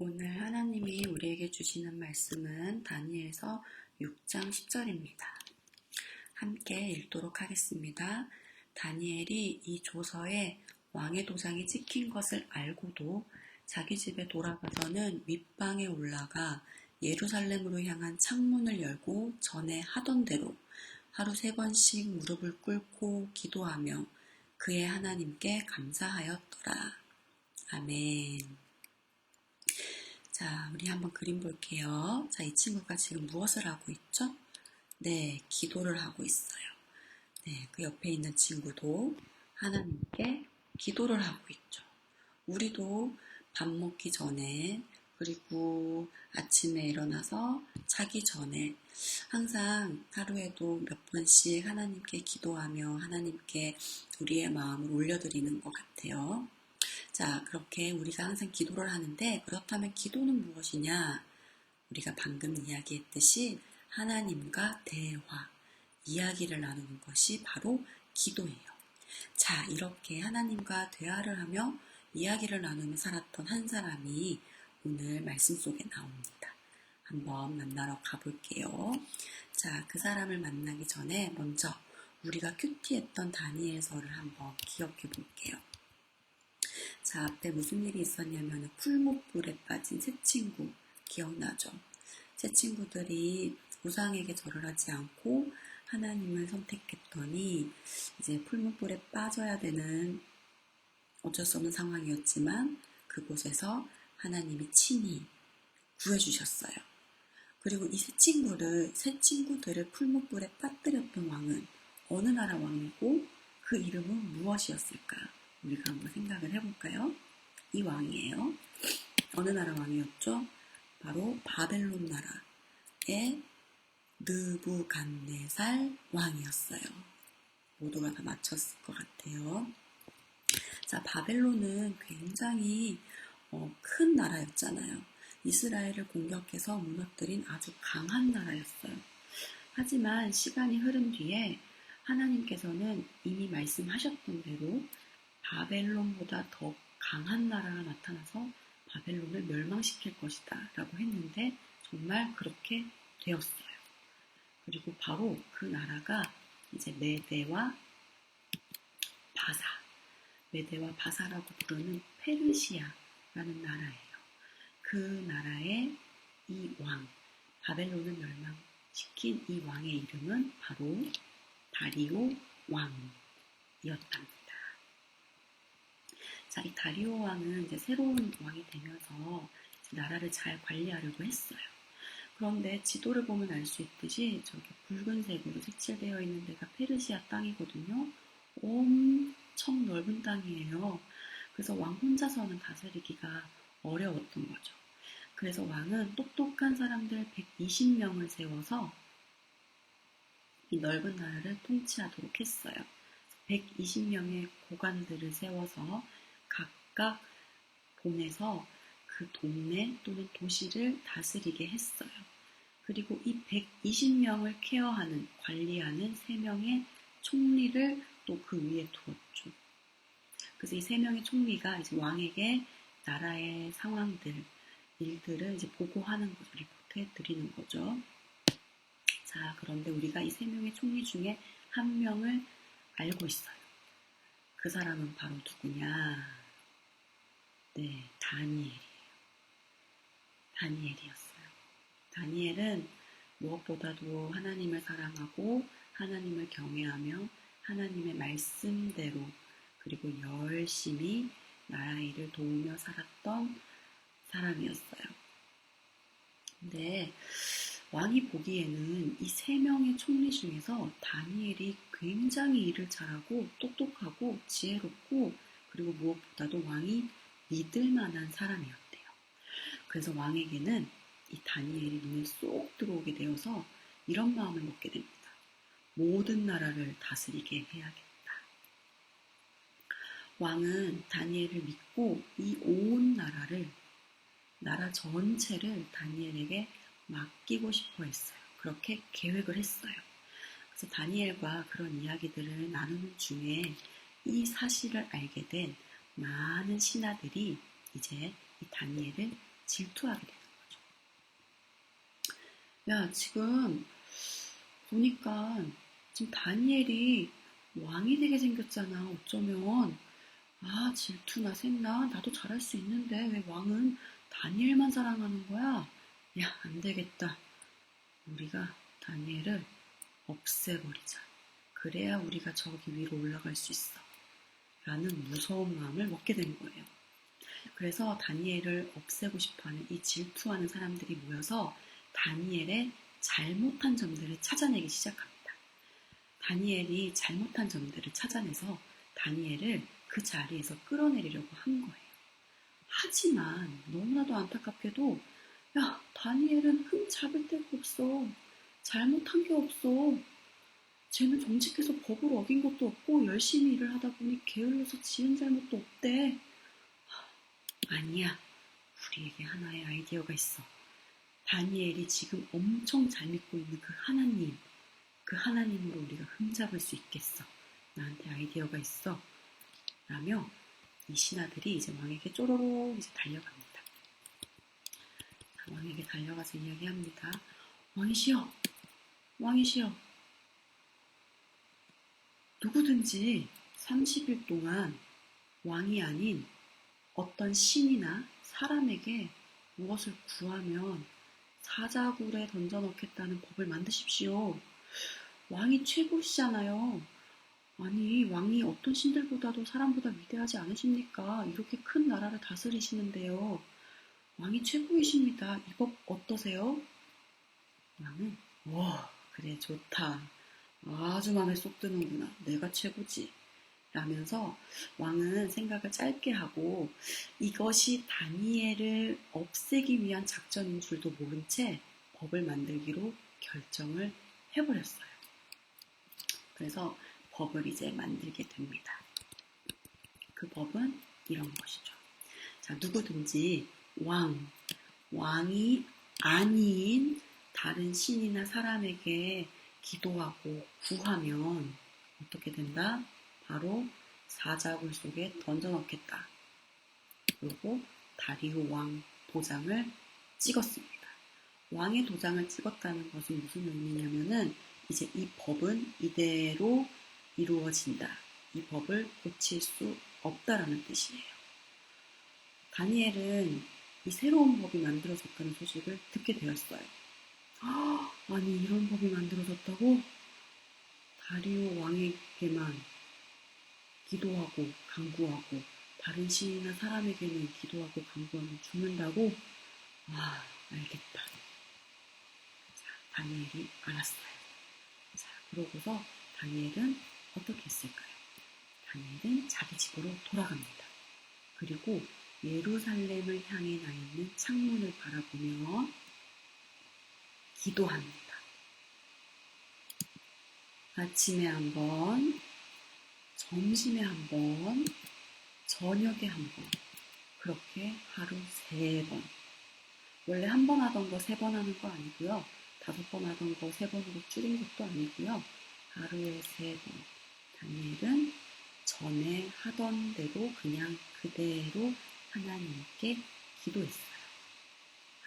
오늘 하나님이 우리에게 주시는 말씀은 다니엘서 6장 10절입니다. 함께 읽도록 하겠습니다. 다니엘이 이 조서에 왕의 도장이 찍힌 것을 알고도 자기 집에 돌아가서는 윗방에 올라가 예루살렘으로 향한 창문을 열고 전에 하던 대로 하루 세 번씩 무릎을 꿇고 기도하며 그의 하나님께 감사하였더라. 아멘. 자, 우리 한번 그림 볼게요. 자, 이 친구가 지금 무엇을 하고 있죠? 네, 기도를 하고 있어요. 네, 그 옆에 있는 친구도 하나님께 기도를 하고 있죠. 우리도 밥 먹기 전에 그리고 아침에 일어나서 자기 전에 항상 하루에도 몇 번씩 하나님께 기도하며 하나님께 우리의 마음을 올려드리는 것 같아요. 자, 그렇게 우리가 항상 기도를 하는데 그렇다면 기도는 무엇이냐? 우리가 방금 이야기했듯이 하나님과 대화, 이야기를 나누는 것이 바로 기도예요. 자, 이렇게 하나님과 대화를 하며 이야기를 나누며 살았던 한 사람이 오늘 말씀 속에 나옵니다. 한번 만나러 가볼게요. 자, 그 사람을 만나기 전에 먼저 우리가 큐티했던 다니엘서를 한번 기억해 볼게요. 자, 앞에 무슨 일이 있었냐면 풀목불에 빠진 새 친구 기억나죠? 새 친구들이 우상에게 절을 하지 않고 하나님을 선택했더니 이제 풀목불에 빠져야 되는 어쩔 수 없는 상황이었지만 그곳에서 하나님이 친히 구해주셨어요. 그리고 이새 친구를, 새 친구들을 풀목불에 빠뜨렸던 왕은 어느 나라 왕이고 그 이름은 무엇이었을까? 우리가 한번 생각을 해볼까요? 이 왕이에요. 어느 나라 왕이었죠? 바로 바벨론 나라의 느부갓네살 왕이었어요. 모두가 다 맞췄을 것 같아요. 자, 바벨론은 굉장히 어, 큰 나라였잖아요. 이스라엘을 공격해서 무너뜨린 아주 강한 나라였어요. 하지만 시간이 흐른 뒤에 하나님께서는 이미 말씀하셨던 대로 바벨론보다 더 강한 나라가 나타나서 바벨론을 멸망시킬 것이다 라고 했는데 정말 그렇게 되었어요. 그리고 바로 그 나라가 이제 메대와 바사, 메대와 바사라고 부르는 페르시아라는 나라예요. 그 나라의 이 왕, 바벨론을 멸망시킨 이 왕의 이름은 바로 다리오 왕이었답니다. 자, 이 다리오 왕은 이제 새로운 왕이 되면서 나라를 잘 관리하려고 했어요. 그런데 지도를 보면 알 수 있듯이 저기 붉은색으로 색칠되어 있는 데가 페르시아 땅이거든요. 엄청 넓은 땅이에요. 그래서 왕 혼자서는 다스리기가 어려웠던 거죠. 그래서 왕은 똑똑한 사람들 120명을 세워서 이 넓은 나라를 통치하도록 했어요. 120명의 고관들을 세워서 각각 보내서 그 동네 또는 도시를 다스리게 했어요. 그리고 이 120명을 케어하는, 관리하는 3명의 총리를 또 그 위에 두었죠. 그래서 이 3명의 총리가 이제 왕에게 나라의 상황들, 일들을 이제 보고하는 거죠. 리포트해 드리는 거죠. 자, 그런데 우리가 이 3명의 총리 중에 한 명을 알고 있어요. 그 사람은 바로 누구냐? 네, 다니엘이에요. 다니엘이었어요. 다니엘은 무엇보다도 하나님을 사랑하고 하나님을 경외하며 하나님의 말씀대로 그리고 열심히 나라 일을 도우며 살았던 사람이었어요. 근데 왕이 보기에는 이 세 명의 총리 중에서 다니엘이 굉장히 일을 잘하고 똑똑하고 지혜롭고 그리고 무엇보다도 왕이 믿을 만한 사람이었대요. 그래서 왕에게는 이 다니엘이 눈에 쏙 들어오게 되어서 이런 마음을 먹게 됩니다. 모든 나라를 다스리게 해야겠다. 왕은 다니엘을 믿고 이 온 나라를 나라 전체를 다니엘에게 맡기고 싶어 했어요. 그렇게 계획을 했어요. 그래서 다니엘과 그런 이야기들을 나누는 중에 이 사실을 알게 된 많은 신하들이 이제 이 다니엘을 질투하게 되는 거죠. 야, 지금 보니까 지금 다니엘이 왕이 되게 생겼잖아. 어쩌면 아 질투나 셋나 나도 잘할 수 있는데 왜 왕은 다니엘만 사랑하는 거야? 야, 안 되겠다. 우리가 다니엘을 없애버리자. 그래야 우리가 저기 위로 올라갈 수 있어. 라는 무서운 마음을 먹게 된 거예요. 그래서 다니엘을 없애고 싶어 하는 이 질투하는 사람들이 모여서 다니엘의 잘못한 점들을 찾아내기 시작합니다. 다니엘이 잘못한 점들을 찾아내서 다니엘을 그 자리에서 끌어내리려고 한 거예요. 하지만 너무나도 안타깝게도 야 다니엘은 흠 잡을 데가 없어. 잘못한 게 없어. 쟤는 정직해서 법을 어긴 것도 없고 열심히 일을 하다 보니 게을러서 지은 잘못도 없대. 아니야. 우리에게 하나의 아이디어가 있어. 다니엘이 지금 엄청 잘 믿고 있는 그 하나님, 그 하나님으로 우리가 흠잡을 수 있겠어. 나한테 아이디어가 있어. 라며 이 신하들이 이제 왕에게 쪼로로 이제 달려갑니다. 왕에게 달려가서 이야기합니다. 왕이시여, 왕이시여, 누구든지 30일 동안 왕이 아닌 어떤 신이나 사람에게 무엇을 구하면 사자굴에 던져넣겠다는 법을 만드십시오. 왕이 최고시잖아요. 아니, 왕이 어떤 신들보다도 사람보다 위대하지 않으십니까? 이렇게 큰 나라를 다스리시는데요. 왕이 최고이십니다. 이 법 어떠세요? 왕은, 와, 그래, 좋다. 아주 마음에 쏙 드는구나. 내가 최고지. 라면서 왕은 생각을 짧게 하고 이것이 다니엘을 없애기 위한 작전인 줄도 모른 채 법을 만들기로 결정을 해버렸어요. 그래서 법을 이제 만들게 됩니다. 그 법은 이런 것이죠. 자, 누구든지 왕, 왕이 아닌 다른 신이나 사람에게 기도하고 구하면 어떻게 된다? 바로 사자굴 속에 던져 넣겠다. 그리고 다리오 왕 도장을 찍었습니다. 왕의 도장을 찍었다는 것은 무슨 의미냐면은 이제 이 법은 이대로 이루어진다. 이 법을 고칠 수 없다라는 뜻이에요. 다니엘은 이 새로운 법이 만들어졌다는 소식을 듣게 되었어요. 아니 이런 법이 만들어졌다고? 다리오 왕에게만 기도하고 강구하고 다른 신이나 사람에게는 기도하고 강구하면 죽는다고? 아 알겠다. 자, 다니엘이 알았어요. 자, 그러고서 다니엘은 어떻게 했을까요? 다니엘은 자기 집으로 돌아갑니다. 그리고 예루살렘을 향해 나 있는 창문을 바라보며 기도합니다. 아침에 한 번, 점심에 한 번, 저녁에 한 번, 그렇게 하루 세 번. 원래 한 번 하던 거 세 번 하는 거 아니고요. 다섯 번 하던 거 세 번으로 줄인 것도 아니고요. 하루에 세 번. 다니엘은 전에 하던 대로 그냥 그대로 하나님께 기도했어요.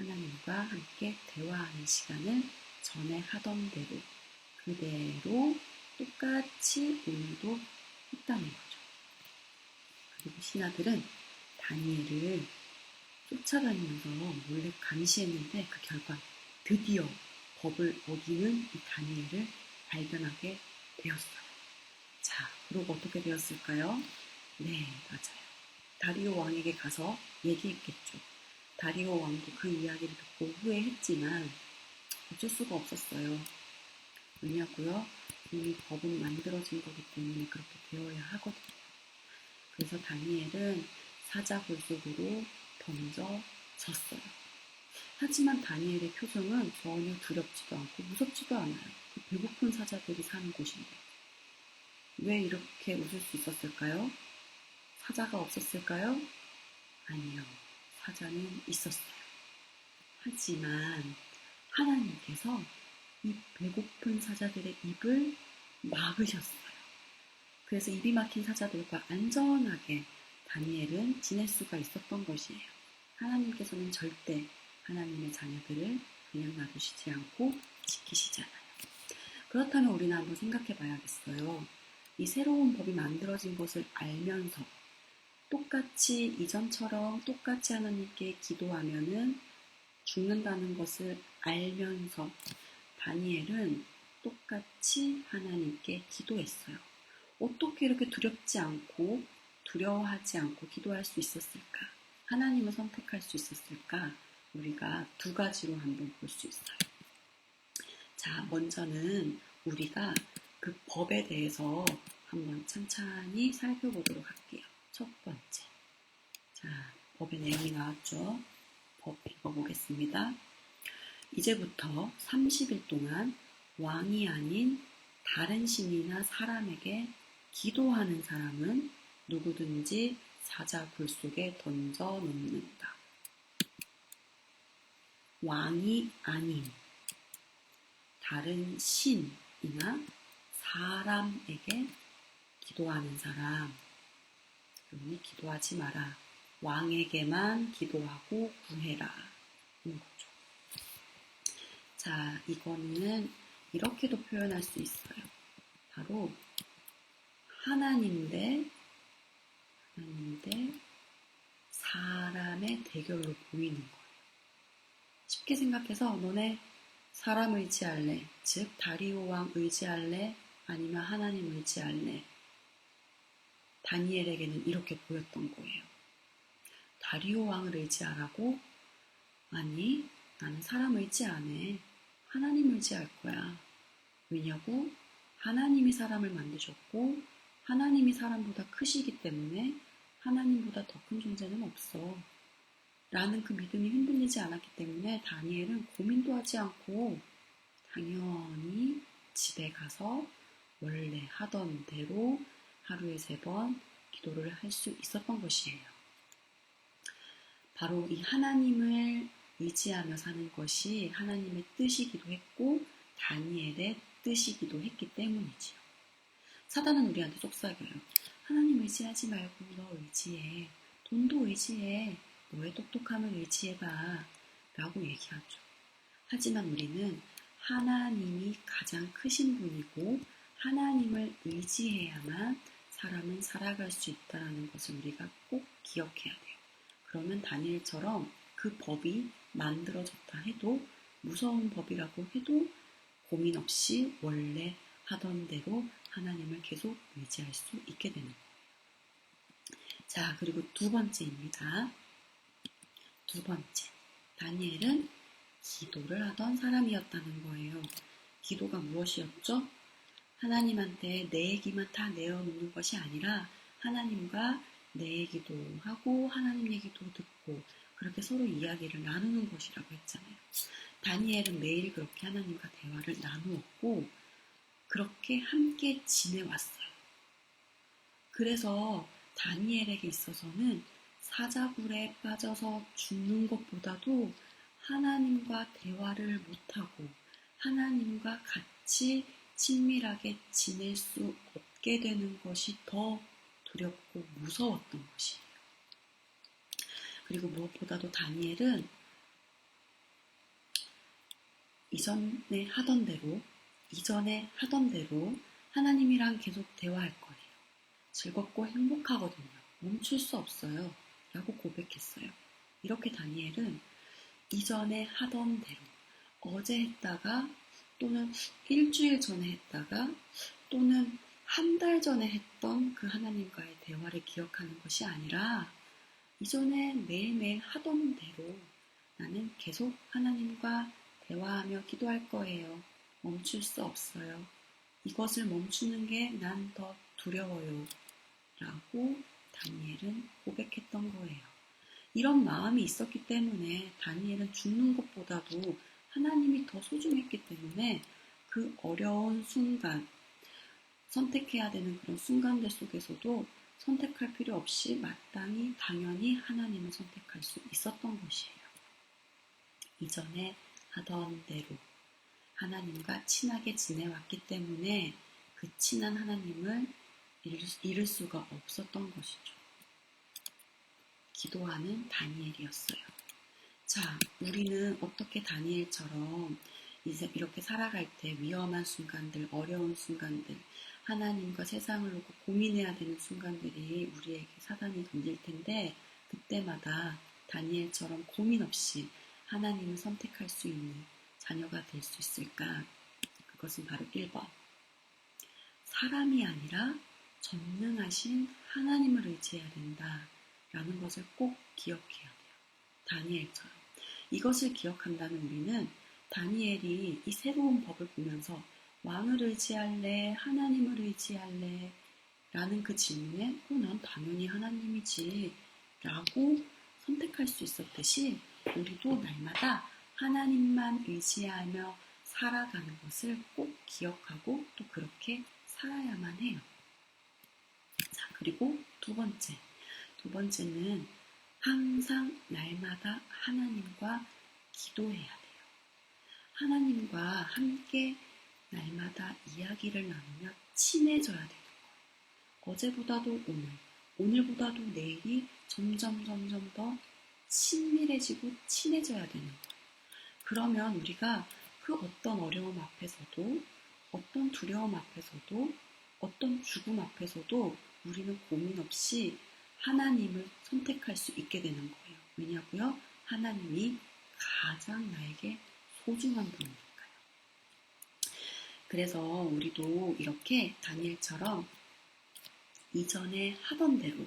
하나님과 함께 대화하는 시간을 전에 하던 대로 그대로 똑같이 오늘도 했다는 거죠. 그리고 신하들은 다니엘을 쫓아다니면서 몰래 감시했는데 그 결과 드디어 법을 어기는 이 다니엘을 발견하게 되었어요. 자, 그리고 어떻게 되었을까요? 네, 맞아요. 다리오 왕에게 가서 얘기했겠죠. 다리오 왕도 그 이야기를 듣고 후회했지만 어쩔 수가 없었어요. 왜냐고요? 이미 법은 만들어진 거기 때문에 그렇게 되어야 하거든요. 그래서 다니엘은 사자굴 속으로 던져졌어요. 하지만 다니엘의 표정은 전혀 두렵지도 않고 무섭지도 않아요. 그 배고픈 사자들이 사는 곳인데. 왜 이렇게 웃을 수 있었을까요? 사자가 없었을까요? 아니요. 사자는 있었어요. 하지만 하나님께서 이 배고픈 사자들의 입을 막으셨어요. 그래서 입이 막힌 사자들과 안전하게 다니엘은 지낼 수가 있었던 것이에요. 하나님께서는 절대 하나님의 자녀들을 그냥 놔두시지 않고 지키시잖아요. 그렇다면 우리는 한번 생각해 봐야겠어요. 이 새로운 법이 만들어진 것을 알면서 똑같이 이전처럼 똑같이 하나님께 기도하면은 죽는다는 것을 알면서 다니엘은 똑같이 하나님께 기도했어요. 어떻게 이렇게 두렵지 않고 두려워하지 않고 기도할 수 있었을까? 하나님을 선택할 수 있었을까? 우리가 두 가지로 한번 볼 수 있어요. 자, 먼저는 우리가 그 법에 대해서 한번 천천히 살펴보도록 할게요. 첫 번째. 자, 법의 내용이 나왔죠? 법 읽어보겠습니다. 이제부터 30일 동안 왕이 아닌 다른 신이나 사람에게 기도하는 사람은 누구든지 사자 굴 속에 던져 놓는다. 왕이 아닌 다른 신이나 사람에게 기도하는 사람, 그러니 기도하지 마라. 왕에게만 기도하고 구해라. 이 거죠. 자, 이거는 이렇게도 표현할 수 있어요. 바로 하나님 대 하나님 대 사람의 대결로 보이는 거예요. 쉽게 생각해서 너네 사람 의지할래? 즉 다리오 왕 의지할래? 아니면 하나님 의지할래? 다니엘에게는 이렇게 보였던 거예요. 다리오 왕을 의지하라고? 아니, 나는 사람 의지 안 해. 하나님 의지할 거야. 왜냐고? 하나님이 사람을 만드셨고, 하나님이 사람보다 크시기 때문에 하나님보다 더 큰 존재는 없어. 라는 그 믿음이 흔들리지 않았기 때문에 다니엘은 고민도 하지 않고 당연히 집에 가서 원래 하던 대로 하루에 세 번 기도를 할 수 있었던 것이에요. 바로 이 하나님을 의지하며 사는 것이 하나님의 뜻이기도 했고 다니엘의 뜻이기도 했기 때문이지요. 사단은 우리한테 속삭여요. 하나님 의지하지 말고 너 의지해. 돈도 의지해. 너의 똑똑함을 의지해봐. 라고 얘기하죠. 하지만 우리는 하나님이 가장 크신 분이고 하나님을 의지해야만 사람은 살아갈 수 있다는 것을 우리가 꼭 기억해야 돼요. 그러면 다니엘처럼 그 법이 만들어졌다 해도 무서운 법이라고 해도 고민 없이 원래 하던 대로 하나님을 계속 의지할 수 있게 되는 거예요. 자, 그리고 두 번째입니다. 두 번째. 다니엘은 기도를 하던 사람이었다는 거예요. 기도가 무엇이었죠? 하나님한테 내 얘기만 다 내어놓는 것이 아니라 하나님과 내 얘기도 하고 하나님 얘기도 듣고 그렇게 서로 이야기를 나누는 것이라고 했잖아요. 다니엘은 매일 그렇게 하나님과 대화를 나누었고 그렇게 함께 지내왔어요. 그래서 다니엘에게 있어서는 사자굴에 빠져서 죽는 것보다도 하나님과 대화를 못하고 하나님과 같이 친밀하게 지낼 수 없게 되는 것이 더 두렵고 무서웠던 것이에요. 그리고 무엇보다도 다니엘은 이전에 하던 대로, 이전에 하던 대로 하나님이랑 계속 대화할 거예요. 즐겁고 행복하거든요. 멈출 수 없어요. 라고 고백했어요. 이렇게 다니엘은 이전에 하던 대로, 어제 했다가 또는 일주일 전에 했다가 또는 한 달 전에 했던 그 하나님과의 대화를 기억하는 것이 아니라 이전에 매일매일 하던 대로 나는 계속 하나님과 대화하며 기도할 거예요. 멈출 수 없어요. 이것을 멈추는 게 난 더 두려워요. 라고 다니엘은 고백했던 거예요. 이런 마음이 있었기 때문에 다니엘은 죽는 것보다도 하나님이 더 소중했기 때문에 그 어려운 순간, 선택해야 되는 그런 순간들 속에서도 선택할 필요 없이 마땅히 당연히 하나님을 선택할 수 있었던 것이에요. 이전에 하던 대로 하나님과 친하게 지내왔기 때문에 그 친한 하나님을 잃을 수가 없었던 것이죠. 기도하는 다니엘이었어요. 자, 우리는 어떻게 다니엘처럼 이렇게 살아갈 때 위험한 순간들, 어려운 순간들, 하나님과 세상을 놓고 고민해야 되는 순간들이 우리에게 사단이 던질 텐데 그때마다 다니엘처럼 고민 없이 하나님을 선택할 수 있는 자녀가 될 수 있을까? 그것은 바로 1번. 사람이 아니라 전능하신 하나님을 의지해야 된다. 라는 것을 꼭 기억해야 돼요. 다니엘처럼. 이것을 기억한다면 우리는 다니엘이 이 새로운 법을 보면서 왕을 의지할래? 하나님을 의지할래? 라는 그 질문에 어, 난 당연히 하나님이지 라고 선택할 수 있었듯이 우리도 날마다 하나님만 의지하며 살아가는 것을 꼭 기억하고 또 그렇게 살아야만 해요. 자, 그리고 두 번째. 두 번째는 항상 날마다 하나님과 기도해야 돼요. 하나님과 함께 날마다 이야기를 나누며 친해져야 되는 거예요. 어제보다도 오늘, 오늘보다도 내일이 점점 점점 더 친밀해지고 친해져야 되는 거예요. 그러면 우리가 그 어떤 어려움 앞에서도 어떤 두려움 앞에서도 어떤 죽음 앞에서도 우리는 고민 없이 하나님을 선택할 수 있게 되는 거예요. 왜냐고요? 하나님이 가장 나에게 소중한 분이니까요. 그래서 우리도 이렇게 다니엘처럼 이전에 하던 대로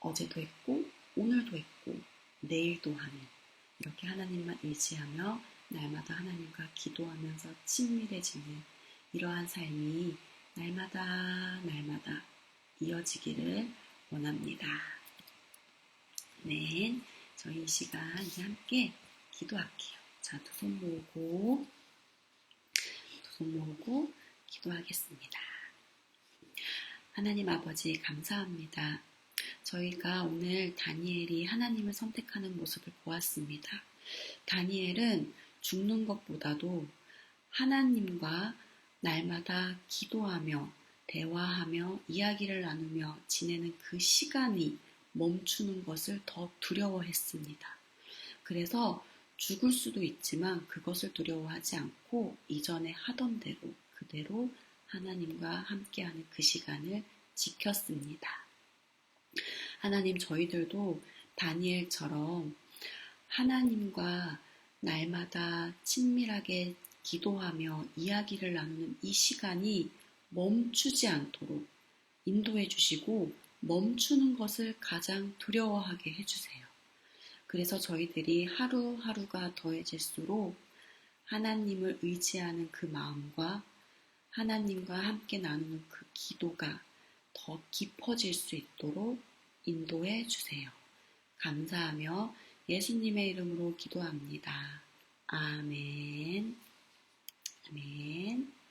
어제도 했고 오늘도 했고 내일도 하는 이렇게 하나님만 의지하며 날마다 하나님과 기도하면서 친밀해지는 이러한 삶이 날마다 날마다 이어지기를 원합니다. 네, 저희 이 시간 이제 함께 기도할게요. 자, 두 손 모으고 두 손 모으고 기도하겠습니다. 하나님 아버지 감사합니다. 저희가 오늘 다니엘이 하나님을 선택하는 모습을 보았습니다. 다니엘은 죽는 것보다도 하나님과 날마다 기도하며 대화하며 이야기를 나누며 지내는 그 시간이 멈추는 것을 더 두려워했습니다. 그래서 죽을 수도 있지만 그것을 두려워하지 않고 이전에 하던 대로 그대로 하나님과 함께하는 그 시간을 지켰습니다. 하나님 저희들도 다니엘처럼 하나님과 날마다 친밀하게 기도하며 이야기를 나누는 이 시간이 멈추지 않도록 인도해 주시고 멈추는 것을 가장 두려워하게 해주세요. 그래서 저희들이 하루하루가 더해질수록 하나님을 의지하는 그 마음과 하나님과 함께 나누는 그 기도가 더 깊어질 수 있도록 인도해 주세요. 감사하며 예수님의 이름으로 기도합니다. 아멘. 아멘.